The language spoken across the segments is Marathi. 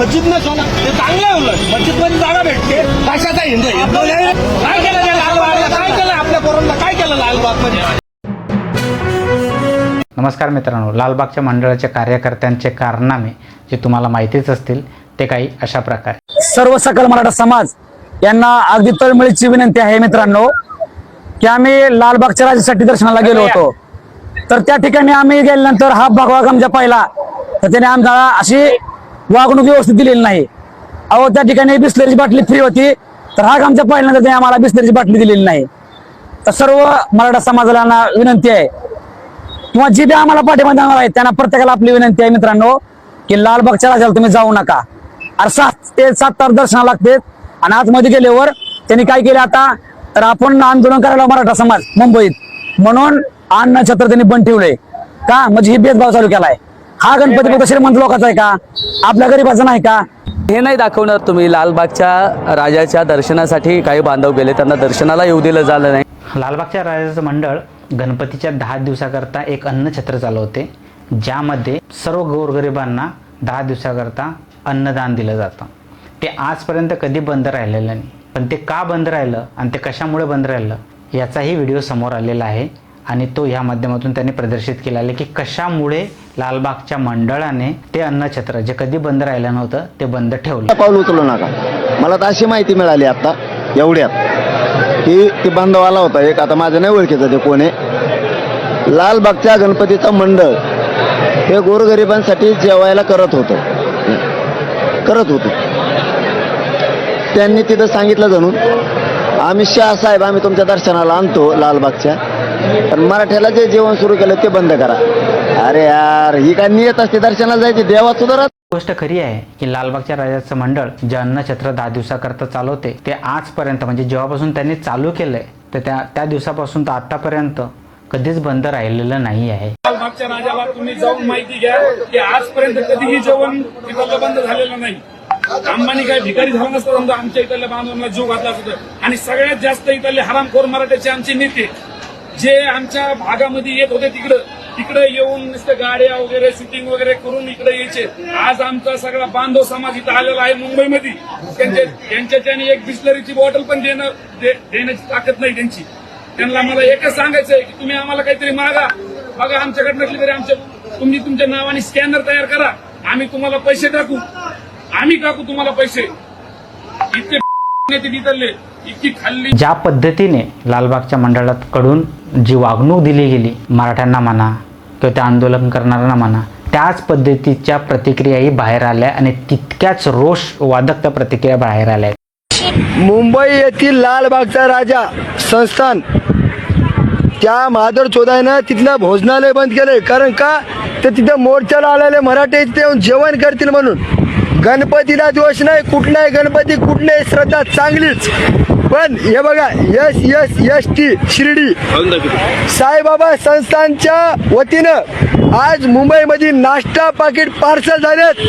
मस्जिद न सोना. ते चांगलं आहे उलट. मस्जिदमध्ये जागा भेटते. कशाचा हिंदू. काय केलं लालबागला काय केलं आपल्या पोरांना? काय केलं लालबागमध्ये नमस्कार मित्रांनो लालबागच्या मंडळाच्या कार्यकर्त्यांचे कारनामे जे तुम्हाला माहितीच असतील ते काही अशा प्रकारे. सर्व सकल मराठा समाज यांना अगदी तळमळीची विनंती आहे मित्रांनो की आम्ही लालबागच्या राजासाठी दर्शनाला गेलो होतो. तर त्या ठिकाणी आम्ही गेल्यानंतर हा भगवा गमजा पाहिला. तर त्याने आम्हाला अशी वागणूक व्यवस्थित दिलेली नाही. अहो त्या ठिकाणी बिस्लरीची बाटली फ्री होती तर हा आमच्या पाहिल्यानंतर त्याने आम्हाला बिस्लरीची बाटली दिलेली नाही. तर सर्व मराठा समाजाला विनंती आहे. किंवा जे बी आम्हाला पाठिंबा देणार आहेत त्यांना प्रत्येकाला आपली विनंती आहे मित्रांनो की लालबागच्या राजाला तुम्ही जाऊ नका. अरे सात ते सात तास दर्शना लागते. आणि आतमध्ये गेल्यावर त्यांनी काय केलं आता? तर आपण आंदोलन करायला मराठा समाज मुंबईत. म्हणून अन्न छत्र त्यांनी बंद ठेवलंय. का? म्हणजे ही भेदभाव चालू केलाय. हा गणपती फक्त श्रीमंत लोकांचा आहे का? आपल्या गरीबाचा नाही का? हे नाही दाखवणार तुम्ही. लालबागच्या राजाच्या दर्शनासाठी काही बांधव गेले. त्यांना दर्शनाला येऊ दिलं झालं नाही. लालबागच्या राजाचं मंडळ गणपतीच्या दहा दिवसाकरता एक अन्नछत्र चालवते ज्यामध्ये सर्व गोरगरिबांना दहा दिवसाकरता अन्नदान दिलं जातं. ते आजपर्यंत कधी बंद राहिलेलं नाही. पण ते का बंद राहिलं आणि ते कशामुळे बंद राहिलं याचाही व्हिडिओ समोर आलेला आहे. आणि तो ह्या माध्यमातून त्यांनी प्रदर्शित केला आहे की कशामुळे लालबागच्या मंडळाने ते अन्नछत्र जे कधी बंद राहिलं नव्हतं ते बंद ठेवलं? पाऊल उचलू नका. मला तर अशी माहिती मिळाली आता एवढ्यात की ते बांधव आला होता. एक आता माझं नाही ओळखीचं ते कोण आहे. लालबागच्या गणपतीचं मंडळ हे गोरगरिबांसाठी जेवायला करत होतं. करत होतो. त्यांनी तिथं सांगितलं जणून आम्ही शाह साहेब आम्ही तुमच्या दर्शनाला आणतो लालबागच्या. पण मराठ्याला जे जेवण सुरू केलं ते बंद करा. अरे यार ही काय नियत असते दर्शनाला जायची? देवा सुधारा. गोष्ट खरी आहे की लालबागच्या राजाचं मंडळ जे अन्नछत्र दहा दिवसाकरता चालवते ते आजपर्यंत म्हणजे जेव्हापासून त्यांनी चालू केलंय तर त्या त्या दिवसापासून तर आतापर्यंत कधीच बंद राहिलेलं नाही आहे. मागच्या राजाला तुम्ही जाऊन माहिती घ्या की आजपर्यंत कधीही जेवण तिथलं बंद झालेलं नाही. अंबानी काय भिकारी झाला नसतं समजा आमच्या इथल्या बांधवांना जीव घातला असतं. आणि सगळ्यात जास्त इथले हरामखोर मराठ्याचे आमचे नेते जे आमच्या भागामध्ये येत होते तिकडं तिकडे येऊन नुसतं गाड्या वगैरे शूटिंग वगैरे करून इकडे यायचे. आज आमचा सगळा बांधव समाज इथं आलेला आहे मुंबईमध्ये. त्यांच्या त्यांच्याच्याने एक बिस्लरीची बॉटल पण देणं दे- देण्याची ताकद नाही त्यांची. त्यांना मला एकच सांगायचं आहे की तुम्ही आम्हाला काहीतरी मागा. बघा आमच्याकडे नसली तरी आमच्या तुम्ही तुमच्या नावाने स्कॅनर तयार करा. आम्ही तुम्हाला पैसे टाकू. आम्ही टाकू तुम्हाला पैसे. इतके नेते तिथले ज्या पद्धतीने लालबागच्या मंडळाकडून जी वागणूक दिली गेली मराठ्यांना म्हणा किंवा त्या आंदोलन करणाऱ्यांना म्हणा त्याच पद्धतीच्या प्रतिक्रियाही बाहेर आल्या आणि तितक्याच रोष वादक त्या प्रतिक्रिया बाहेर आल्या. मुंबई येथील लालबागचा राजा संस्थान त्या महादर चोदानं तिथलं भोजनालय बंद केलंय. कारण का? तर तिथं मोर्चाला आलेले मराठे तिथे येऊन जेवण करतील म्हणून. गणपतीला दोष नाही कुठलाही गणपती कुठलीही श्रद्धा चांगलीच. पण हे बघा yes yes yes T Shirdi. Saibaba संस्थानच्या वतीनं आज मुंबईमध्ये नाश्ता पाकिट पार्सल झालेत.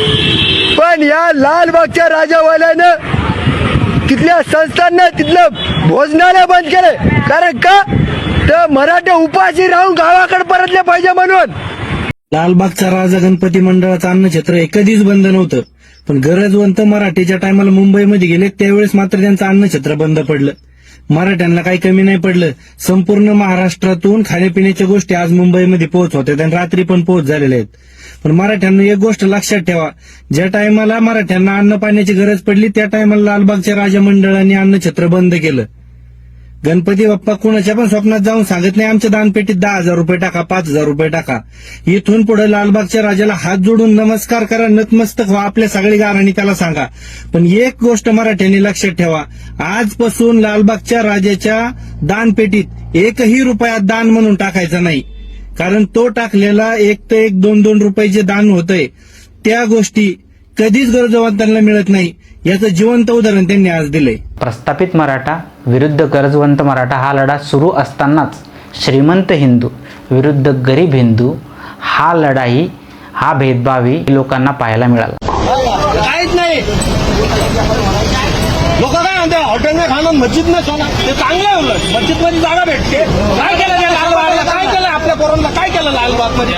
पण या लालबागच्या राजावाल्यानं तिथल्या संस्थांना तिथलं भोजनालय बंद केलं कारण का? तर मराठे उपाशी राहून गावाकडे परतले पाहिजे म्हणून. लालबागचा राजा गणपती मंडळाचं अन्नछत्र हे कधीच बंद नव्हतं. पण गरजवंत मराठीच्या टायमाला मुंबईमध्ये गेले त्यावेळेस मात्र त्यांचं अन्नछत्र बंद पडलं. मराठ्यांना काही कमी नाही पडलं. संपूर्ण महाराष्ट्रातून खाण्यापिण्याच्या गोष्टी आज मुंबईमध्ये पोहोच होत्या आणि रात्री पण पोहोच झालेल्या आहेत. पण मराठ्यांना एक गोष्ट लक्षात ठेवा. ज्या टायमाला मराठ्यांना अन्न पाण्याची गरज पडली त्या टायमाला लालबागच्या राजा मंडळाने अन्नछत्र बंद केलं. गणपती बाप्पा कुणाच्या पण स्वप्नात जाऊन सांगत नाही आमच्या दानपेटीत दहा हजार रुपये टाका पाच हजार रुपये टाका. इथून पुढे लालबागच्या राजाला हात जोडून नमस्कार करा नतमस्तक व्हा आपल्या सगळी गाराणी त्याला सांगा. पण एक गोष्ट मराठ्यांनी लक्षात ठेवा आजपासून लालबागच्या राजाच्या दानपेटीत एकही रुपयात दान म्हणून टाकायचा नाही. कारण तो टाकलेला एक ते एक दोन दोन रुपये जे दान होतंय. त्या गोष्टी कधीच गरजवंतांना मिळत नाही. याचं जिवंत उदाहरण त्यांनी आज दिलंय. प्रस्थापित मराठा विरुद्ध गरजवंत मराठा हा लढा सुरू असतानाच श्रीमंत हिंदू विरुद्ध गरीब हिंदू हा लढाई हा भेदभावी लोकांना पाहायला मिळाला. काहीच नाही. लोक काय म्हणते हॉटेलने खाणं मस्जिद न सोना ते चांगलं आहे उलट. मस्जिदमध्ये जागा भेटते. काय केलं त्या लालबागला? काय केलं आपल्या पोरांना? काय केलं लालबागमध्ये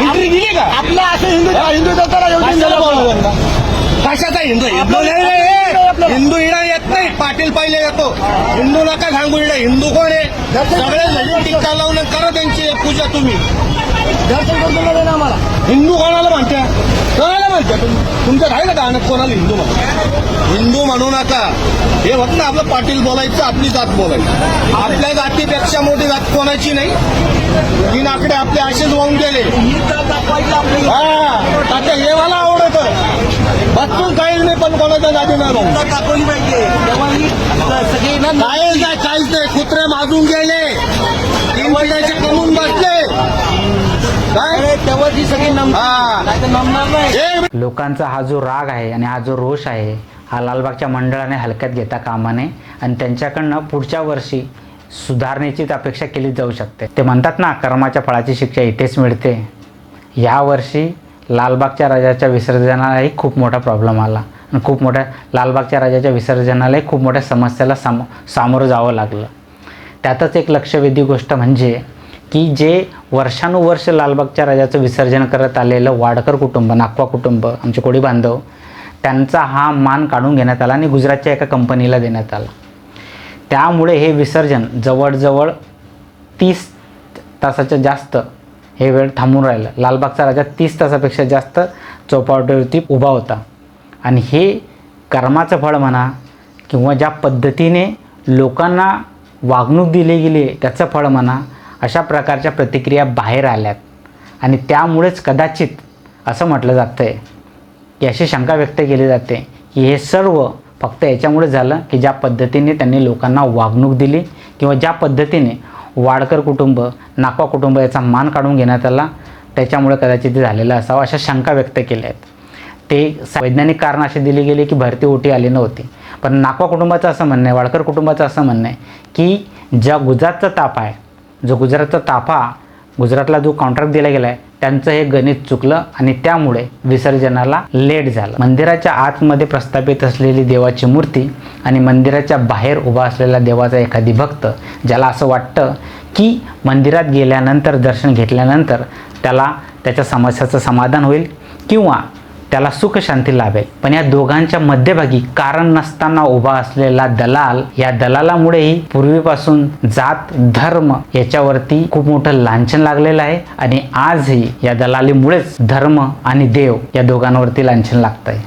एंट्री दिली का? आपल्या असं हिंदू हिंदू दत्ताला एवढी कशाचा हिंदू हिंदू नाही. हिंदू इडा येत नाही पाटील पहिले येतो. हिंदू नका सांगू इडा. हिंदू कोण आहे? सगळे टिक्का लावून करा त्यांची पूजा तुम्ही. हिंदू कोणाला म्हणत्या? कोणाला म्हणत्या तुम्ही? तुमच्या आहे का गाणं कोणाला हिंदू म्हणा हिंदू म्हणू नका. हे फक्त आपलं पाटील बोलायचं आपली जात बोलायची. आपल्या जातीपेक्षा मोठी जात कोणाची नाही? तीन आकडे आपले असेच वाहून गेले. हा. आता हे मला आवडत. बसून काहीच नाही पण कोणाच्या जाती नाही राहून. जात दाखवली पाहिजे. तेव्हा ही सगळी ना काहीच नाही काहीच नाही. कुत्रे माजून गेले. तीन कमून बसले. काय? तेव्हा ती सगळी नम नाही तर नमणार नाही. हे लोकांचा हा जो राग आहे आणि हा जो रोष आहे हा लालबागच्या मंडळाने हलक्यात घेता कामा नये आणि त्यांच्याकडनं पुढच्या वर्षी सुधारणेचीच अपेक्षा केली जाऊ शकते. ते म्हणतात ना कर्माच्या फळाची शिक्षा इथेच मिळते. यावर्षी लालबागच्या राजाच्या विसर्जनालाही खूप मोठा प्रॉब्लेम आला. आणि खूप मोठ्या लालबागच्या राजाच्या विसर्जनालाही खूप मोठ्या समस्याला साम सामोरं जावं लागलं. त्यातच एक लक्षवेधी गोष्ट म्हणजे की जे वर्षानुवर्ष लालबागच्या राजाचं विसर्जन करत आलेलं वाडकर कुटुंब नागवा कुटुंब आमचे कोळी बांधव त्यांचा हा मान काढून घेण्यात आला आणि गुजरातच्या एका कंपनीला देण्यात आला. त्यामुळे हे विसर्जन जवळजवळ तीस तासाच्या जास्त हे वेळ थांबून राहिलं. लालबागचा राजा तीस तासापेक्षा जास्त चौपाटीवरती उभा होता. आणि हे कर्माचं फळ म्हणा किंवा ज्या पद्धतीने लोकांना वागणूक दिली गेली त्याचं फळ म्हणा अशा प्रकारच्या प्रतिक्रिया बाहेर आल्यात. आणि त्यामुळेच कदाचित असं म्हटलं जातं आहे की अशी शंका व्यक्त केली जाते की हे सर्व फक्त याच्यामुळे झालं की ज्या पद्धतीने त्यांनी लोकांना वागणूक दिली किंवा ज्या पद्धतीने वाडकर कुटुंब नाकवा कुटुंब याचा मान काढून घेण्यात आला. त्याच्यामुळे कदाचित ते झालेलं असावं अशा शंका व्यक्त केल्या आहेत. ते वैज्ञानिक कारण अशी दिली गेली की भरती ओटी आली नव्हती. पण नाकवा कुटुंबाचं असं म्हणणं आहे वाडकर कुटुंबाचं असं म्हणणं आहे की ज्या गुजरातचा ताफा आहे जो गुजरातचा ताफा गुजरातला जो कॉन्ट्रॅक्ट दिला गेला आहे त्यांचं हे गणित चुकलं आणि त्यामुळे विसर्जनाला लेट झालं. मंदिराच्या आतमध्ये प्रस्थापित असलेली देवाची मूर्ती आणि मंदिराच्या बाहेर उभा असलेला देवाचा एखादी भक्त ज्याला असं वाटतं की मंदिरात गेल्यानंतर दर्शन घेतल्यानंतर त्याला त्याच्या समस्याचं समाधान होईल किंवा त्याला सुखशांती लाभेल. पण या दोघांच्या मध्यभागी कारण नसताना उभा असलेला दलाल या दलालामुळेही पूर्वीपासून जात धर्म याच्यावरती खूप मोठं लांछन लागलेलं आहे. आणि आजही या दलालीमुळेच धर्म आणि देव या दोघांवरती लांछन लागत आहे